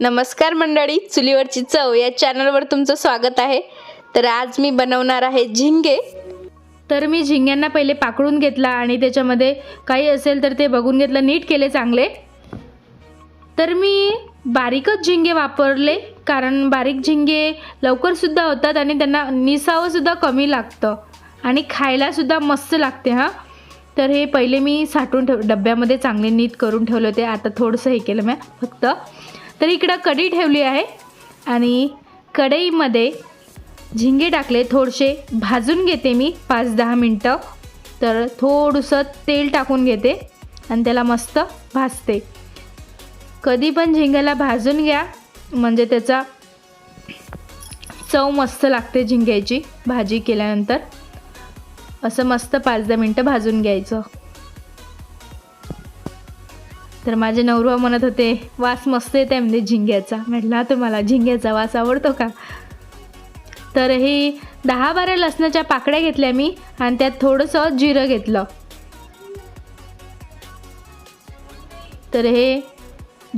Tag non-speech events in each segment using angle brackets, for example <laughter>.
नमस्कार मंडळी चुलीवरची चव या चॅनलवर तुमचं स्वागत आहे. तर आज मी बनवणार आहे झिंगे. तर मी झिंग्यांना पहिले पाकडून घेतला आणि त्याच्यामध्ये काही असेल तर ते बघून घेतलं नीट केले चांगले. तर मी बारीकच झिंगे वापरले कारण बारीक झिंगे लवकरसुद्धा होतात आणि त्यांना निसावंसुद्धा कमी लागतं. आणि खायलासुद्धा मस्त लागते हां. तर हे पहिले मी साठवून ठेव डब्यामध्ये चांगले नीट करून ठेवले होते. आता थोडंसं हे केलं मी फक्त. तर इकडं कढी ठेवली आहे आणि कढईमध्ये झिंगे टाकले. थोडेसे भाजून घेते मी पाच दहा मिनटं. तर थोडंसं तेल टाकून घेते आणि त्याला मस्त भाजते. कधी पण झिंग्याला भाजून घ्या. म्हणजे त्याचा चव मस्त लागते झिंग्याची भाजी केल्यानंतर. असं मस्त पाच दहा मिनटं भाजून घ्यायचं. तर माझे नवरा म्हणत होते वास मस्त येते म्हणजे झिंग्याचा. म्हटलं तुम्हाला झिंग्याचा वास आवडतो का? तर हे दहा बारा लसणाच्या पाकड्या घेतल्या मी आणि त्यात थोडंसं जिरं घेतलं. तर हे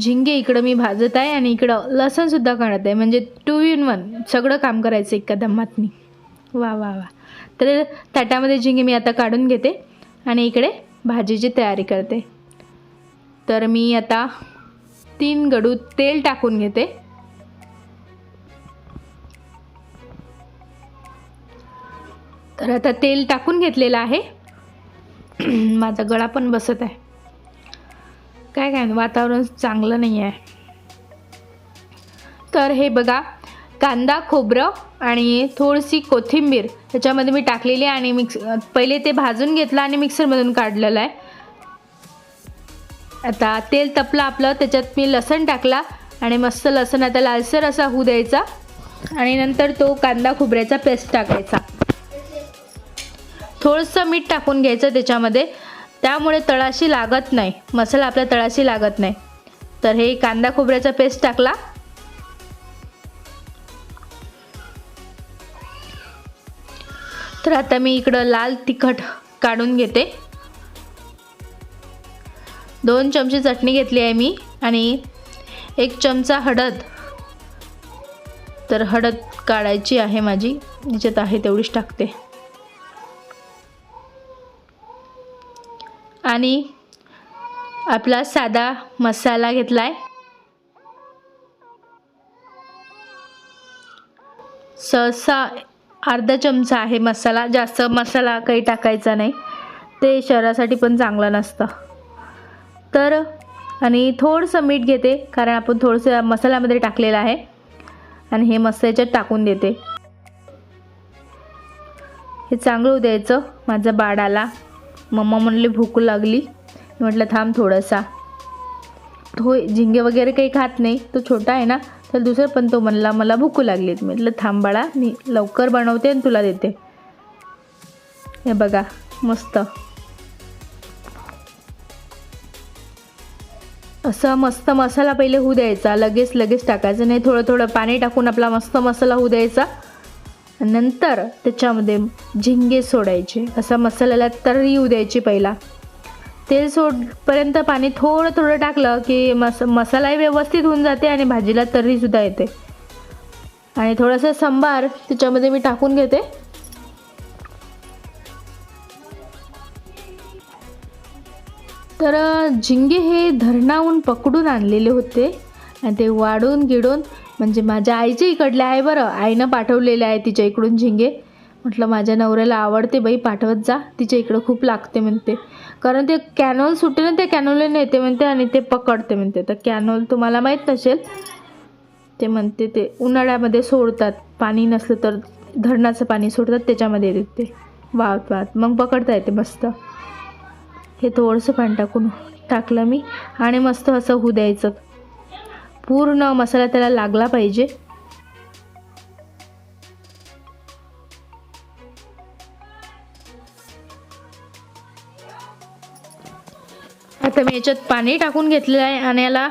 झिंगे इकडं मी भाजत आहे आणि इकडं लसणसुद्धा काढत आहे. म्हणजे टू इन वन सगळं काम करायचं एका दमातनी. वा वा वा. तर ताटामध्ये झिंगे मी आता काढून घेते आणि इकडे भाजीची तयारी करते. तर मी आता तीन गडू तेल टाकून घेते. तर आता तेल टाकून घेतलेलं आहे. <clears throat> माझा गळा पण बसत आहे. काय काय वातावरण चांगलं नाही आहे तर हे बघा कांदा खोबरं आणि थोडीशी कोथिंबीर त्याच्यामध्ये मी टाकलेली आणि मिक्स पहिले ते भाजून घेतलं आणि मिक्सरमधून काढलेलं आहे. आता तेल तपलं आपलं त्याच्यात मी लसण टाकला आणि मस्त लसण आता लालसर असा होऊ द्यायचा. आणि नंतर तो कांदा खोबऱ्याचा पेस्ट टाकायचा. थोडंसं मीठ टाकून घ्यायचं त्याच्यामध्ये. त्यामुळे तळाशी लागत नाही. मसाला आपल्या तळाशी लागत नाही. तर हे कांदा खोबऱ्याचा पेस्ट टाकला. तर आता मी इकडं लाल तिखट काढून घेते. दोन चमचे चटणी घेतली आहे मी आणि एक चमचा हळद. तर हळद काढायची आहे माझी जिच्यात आहे तेवढीच टाकते. आणि आपला साधा मसाला घेतला आहे सहसा अर्धा चमचा आहे मसाला. जास्त मसाला काही टाकायचा नाही. ते शरीरासाठी पण चांगलं नसतं. तर आणि थोडंसं मीठ घेते कारण आपण थोडंसं मसाल्यामध्ये टाकलेलं आहे. आणि हे मस्त याच्यात टाकून देते. हे चांगलं होऊ द्यायचं. माझा बाळाला मम्मा म्हणले भूक लागली. म्हटलं थांब थोडासा. तो झिंगे वगैरे काही खात नाही. तो छोटा आहे ना तर दुसरं पण तो म्हणला मला भूकू लागलीत म्हटलं थांब बाळा मी लवकर बनवते आणि तुला देते. हे बघा मस्त. असं मस्त मसाला पहिले होऊ द्यायचा लगेच लगेच टाकायचं नाही थोडं थोडं पाणी टाकून आपला मस्त मसाला होऊ द्यायचा. नंतर त्याच्यामध्ये झिंगे सोडायचे असा मसाल्याला तर्री येऊ द्यायची पहिला. तेल सोडपर्यंत पाणी थोडं थोडं टाकलं की मस मसालाही व्यवस्थित होऊन जाते आणि भाजीला तर्रीसुद्धा येते. आणि थोडंसं सांबार त्याच्यामध्ये मी टाकून घेते. तर झिंगे हे धरणाहून पकडून आणलेले होते. आणि ते वाढून गिडून म्हणजे माझ्या आईच्या इकडले आहे बरं. आईनं पाठवलेले आहे तिच्या इकडून झिंगे. म्हटलं माझ्या नवऱ्याला आवडते बाई पाठवत जा. तिच्या इकडं खूप लागते म्हणते. कारण ते कॅनोल सुटे ना त्या कॅनोलने नेते म्हणते आणि ते पकडते म्हणते. तर कॅनोल तुम्हाला माहीत नसेल ते म्हणते ते उन्हाळ्यामध्ये सोडतात. पाणी नसलं तर धरणाचं पाणी सोडतात त्याच्यामध्ये येते. ते वाहत वाहत. मग पकडता येते मस्त. हे थोडंसं पाणी टाकून टाकलं मी आणि मस्त असं होऊ द्यायचं. पूर्ण मसाला त्याला लागला पाहिजे. आता मी याच्यात पाणी टाकून घेतलेलं आहे आणि याला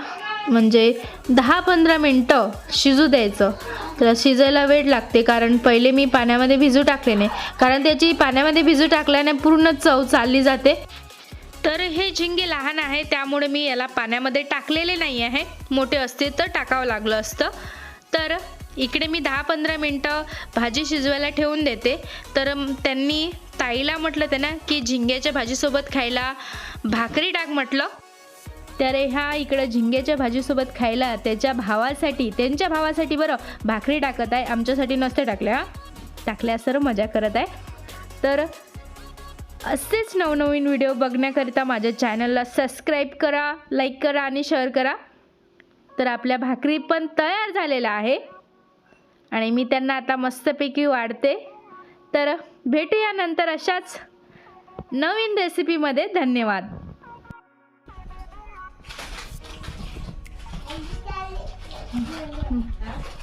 म्हणजे दहा पंधरा मिनटं शिजू द्यायचं. त्याला शिजायला वेळ लागते कारण पहिले मी पाण्यामध्ये भिजू टाकले नाही. कारण त्याची पाण्यामध्ये भिजू टाकल्याने पूर्ण चव चालली जाते. तर हे झिंगे लहान आहे त्यामुळे मी याला पाण्यामध्ये टाकलेले नाही आहे मोठे असते तर टाकावं लागलं असतं. तर इकडे मी दहा पंधरा मिनटं भाजी शिजवायला ठेवून देते. तर त्यांनी ताईला म्हटलं त्यांना की झिंग्याच्या भाजीसोबत खायला भाकरी टाक म्हटलं. तर ह्या इकडं झिंग्याच्या भाजीसोबत खायला त्याच्या भावासाठी त्यांच्या भावासाठी बरं भाकरी टाकत आहे. आमच्यासाठी नसते टाकल्या टाकल्या सर मजा करत आहे. तर असेच नवनवीन व्हिडिओ बघण्याकरिता माझ्या चॅनलला सबस्क्राईब करा लाईक करा आणि शेअर करा. तर आपल्या भाकरी पण तयार झालेला आहे. आणि मी त्यांना आता मस्तपैकी वाढते. तर भेटूया नंतर अशाच नवीन रेसिपीमध्ये. धन्यवाद. Mm-hmm.